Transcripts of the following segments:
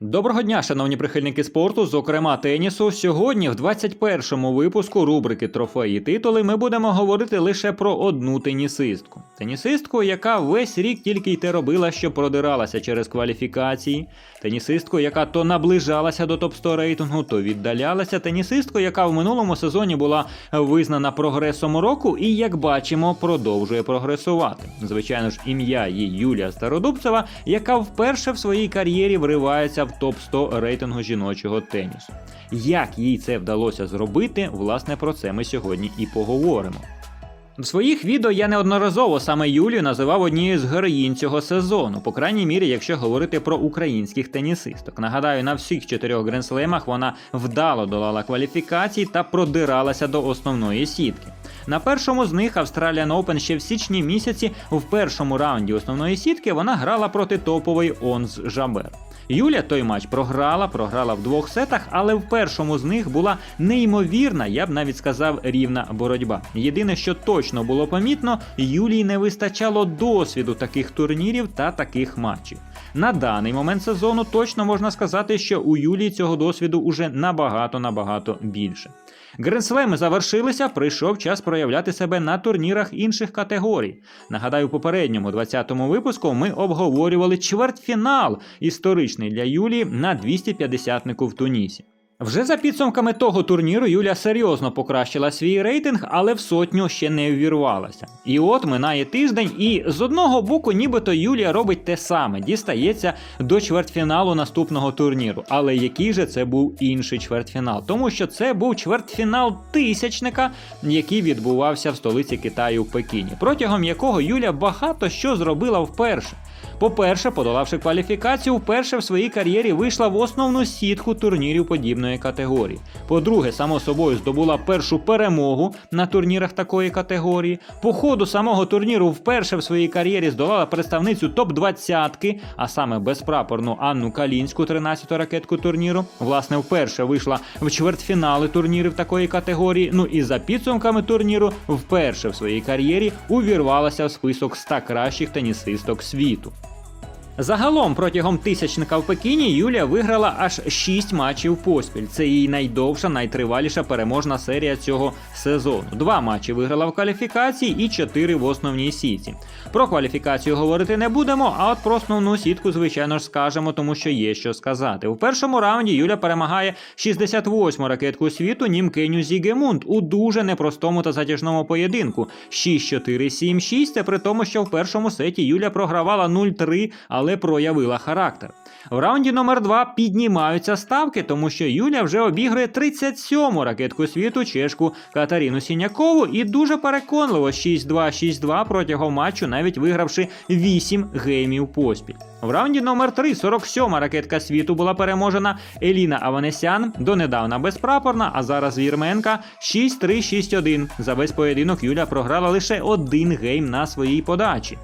Доброго дня, шановні прихильники спорту, зокрема тенісу. Сьогодні, в 21-му випуску рубрики Трофеї титули, ми будемо говорити лише про одну тенісистку. Тенісистку, яка весь рік тільки й те робила, що продиралася через кваліфікації. Тенісистку, яка то наближалася до топ-100 рейтингу, то віддалялася. Тенісистку, яка в минулому сезоні була визнана прогресом року, і, як бачимо, продовжує прогресувати. Звичайно ж, ім'я її Юлія Стародубцева, яка вперше в своїй кар'єрі вривається в топ-100 рейтингу жіночого тенісу. Як їй це вдалося зробити, власне, про це ми сьогодні і поговоримо. В своїх відео я неодноразово саме Юлію називав однією з героїнь цього сезону, по крайній мірі, якщо говорити про українських тенісисток. Нагадаю, на всіх чотирьох гренслемах вона вдало долала кваліфікації та продиралася до основної сітки. На першому з них Australian Open ще в січні місяці в першому раунді основної сітки вона грала проти топової Онз Жабер. Юля той матч програла, програла в двох сетах, але в першому з них була неймовірна, я б навіть сказав, рівна боротьба. Єдине, що точно було помітно, Юлії не вистачало досвіду таких турнірів та таких матчів. На даний момент сезону точно можна сказати, що у Юлії цього досвіду уже набагато набагато більше. Гренслеми завершилися, прийшов час проявляти себе на турнірах інших категорій. Нагадаю, у попередньому 20-му випуску ми обговорювали чвертьфінал історичний для Юлії на 250-нику в Тунісі. Вже за підсумками того турніру Юля серйозно покращила свій рейтинг, але в сотню ще не ввірвалася. І от минає тиждень, і з одного боку, нібито Юлія робить те саме, дістається до чвертьфіналу наступного турніру. Але який же це був інший чвертьфінал? Тому що це був чвертьфінал тисячника, який відбувався в столиці Китаю Пекіні, протягом якого Юля багато що зробила вперше. По-перше, подолавши кваліфікацію, вперше в своїй кар'єрі вийшла в основну сітку турнірів подібної категорії. По-друге, само собою здобула першу перемогу на турнірах такої категорії. По ходу самого турніру вперше в своїй кар'єрі здолала представницю топ-20, а саме безпрапорну Анну Калінську, 13-ту ракетку турніру. Власне, вперше вийшла в чвертьфінали турнірів такої категорії. Ну і за підсумками турніру, вперше в своїй кар'єрі увірвалася в список 100 кращих тенісисток світу. Загалом протягом тисячника в Пекіні Юлія виграла аж 6 матчів поспіль. Це її найдовша, найтриваліша переможна серія цього сезону. Два матчі виграла в кваліфікації і 4 в основній сітці. Про кваліфікацію говорити не будемо, а от про основну сітку, звичайно ж, скажемо, тому що є що сказати. У першому раунді Юля перемагає 68-му ракетку світу німкиню Зігемунд у дуже непростому та затяжному поєдинку. 6-4-7-6, це при тому, що в першому сеті Юля програвала 0-3, але проявила характер. В раунді номер 2 піднімаються ставки, тому що Юля вже обігрує 37-му ракетку світу чешку Катаріну Сінякову і дуже переконливо 6-2-6-2 протягом матчу, навіть вигравши 8 геймів поспіль. В раунді номер 3 47-ма ракетка світу була переможена Еліна Аванесян, донедавна безпрапорна, а зараз Вірменка 6-3-6-1. За весь поєдинок Юля програла лише один гейм на своїй подачі.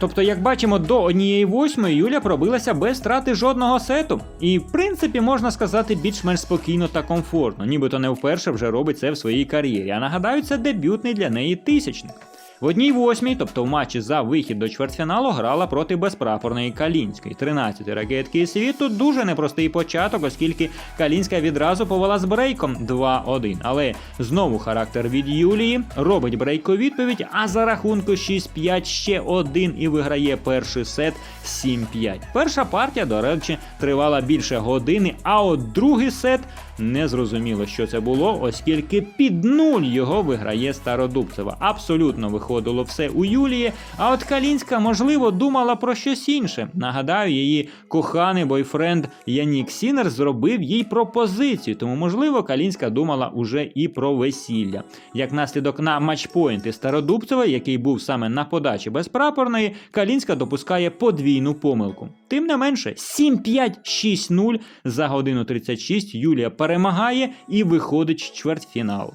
Тобто, як бачимо, до однієї восьмої Юля пробилася без страти жодного сету. І, в принципі, можна сказати, більш-менш спокійно та комфортно, нібито не вперше вже робить це в своїй кар'єрі. А нагадаю, це дебютний для неї тисячник. В одній восьмій, тобто в матчі за вихід до чвертьфіналу, грала проти безпрапорної Калінської. 13 ракетки світу дуже непростий початок, оскільки Калінська відразу повела з брейком 2-1. Але знову характер від Юлії робить брейк у відповідь, а за рахунку 6-5 ще один і виграє перший сет 7-5. Перша партія, до речі, тривала більше години, а от другий сет не зрозуміло, що це було, оскільки під нуль його виграє Стародубцева. Абсолютно виходило все у Юлії. А от Калінська, можливо, думала про щось інше. Нагадаю, її коханий бойфренд Янік Сінер зробив їй пропозицію, тому, можливо, Калінська думала уже і про весілля. Як наслідок на матчпоінти Стародубцева, який був саме на подачі безпрапорної, Калінська допускає подвійну помилку. Тим не менше, 7-5-6-0 за годину 36 Юлія перемагає і виходить в чвертьфінал.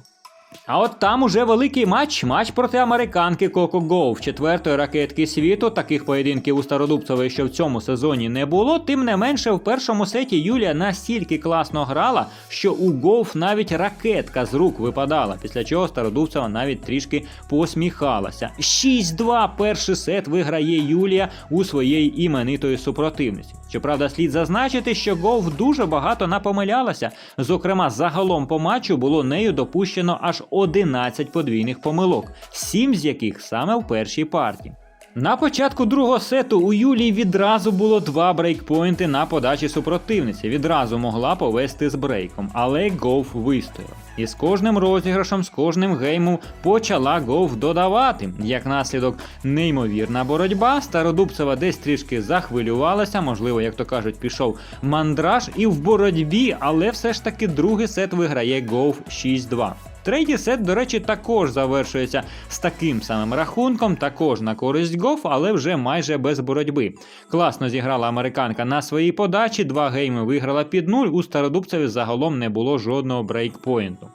А от там уже великий матч, матч проти американки Коко Гоуф, четвертої ракетки світу. Таких поєдинків у Стародубцевої, що в цьому сезоні не було. Тим не менше, в першому сеті Юлія настільки класно грала, що у Гоуф навіть ракетка з рук випадала, після чого Стародубцева навіть трішки посміхалася. 6-2 перший сет виграє Юлія у своєї іменитої супротивниці. Щоправда, слід зазначити, що Гоуф дуже багато напомилялася. Зокрема, загалом по матчу було нею допущено аж 11 подвійних помилок, 7 з яких саме в першій партії. На початку другого сету у Юлії відразу було два брейкпойнти на подачі супротивниці. Відразу могла повести з брейком, але Гоуф вистояв. І з кожним розіграшем, з кожним геймом почала Гоуф додавати. Як наслідок, неймовірна боротьба. Стародубцева десь трішки захвилювалася, можливо, як то кажуть, пішов мандраж і в боротьбі, але все ж таки другий сет виграє Гоуф 6-2. Третій сет, до речі, також завершується з таким самим рахунком, також на користь Гоф, але вже майже без боротьби. Класно зіграла американка на своїй подачі, два гейми виграла під нуль. У стародубцеві загалом не було жодного брейкпоінту.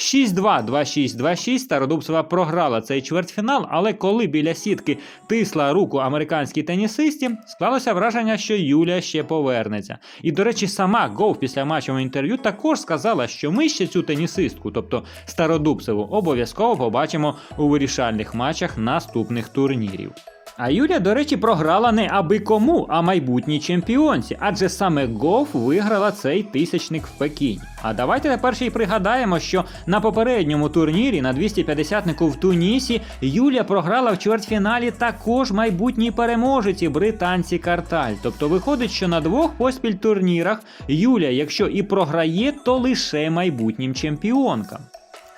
6-2, 2-6, 2-6 Стародубцева програла цей чвертьфінал, але коли біля сітки тисла руку американській тенісисті, склалося враження, що Юлія ще повернеться. І, до речі, сама Гоу після матчового інтерв'ю також сказала, що ми ще цю тенісистку, тобто Стародубцеву, обов'язково побачимо у вирішальних матчах наступних турнірів. А Юлія, до речі, програла не аби кому, а майбутній чемпіонці, адже саме Гоф виграла цей тисячник в Пекіні. А давайте тепер ще й пригадаємо, що на попередньому турнірі на 250-нику в Тунісі Юлія програла в чвертьфіналі також майбутній переможеці британці Карталь. Тобто виходить, що на двох поспіль турнірах Юлія, якщо і програє, то лише майбутнім чемпіонкам.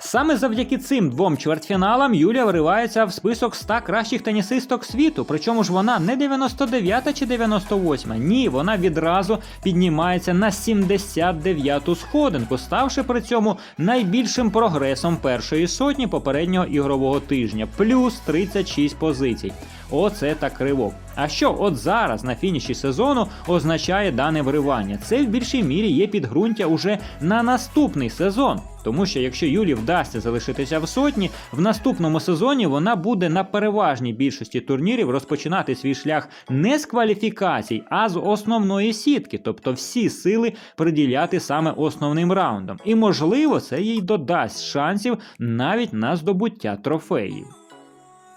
Саме завдяки цим двом чвертьфіналам Юлія вривається в список 100 кращих тенісисток світу. Причому ж вона не 99 чи 98, ні, вона відразу піднімається на 79-ту сходинку, ставши при цьому найбільшим прогресом першої сотні попереднього ігрового тижня, плюс 36 позицій. Оце так ривок. А що от зараз на фініші сезону означає дане вривання? Це в більшій мірі є підґрунтя уже на наступний сезон. Тому що якщо Юлі вдасться залишитися в сотні, в наступному сезоні вона буде на переважній більшості турнірів розпочинати свій шлях не з кваліфікацій, а з основної сітки, тобто всі сили приділяти саме основним раундам. І можливо, це їй додасть шансів навіть на здобуття трофеїв.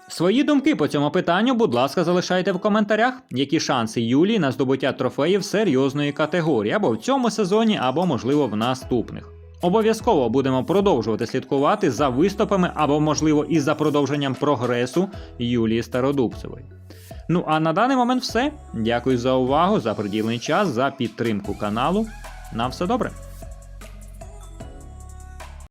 Свої думки по цьому питанню, будь ласка, залишайте в коментарях, які шанси Юлії на здобуття трофеїв серйозної категорії або в цьому сезоні, або, можливо, в наступних. Обов'язково будемо продовжувати слідкувати за виступами або, можливо, і за продовженням прогресу Юлії Стародубцевої. Ну а на даний момент все. Дякую за увагу, за приділений час, за підтримку каналу. На все добре.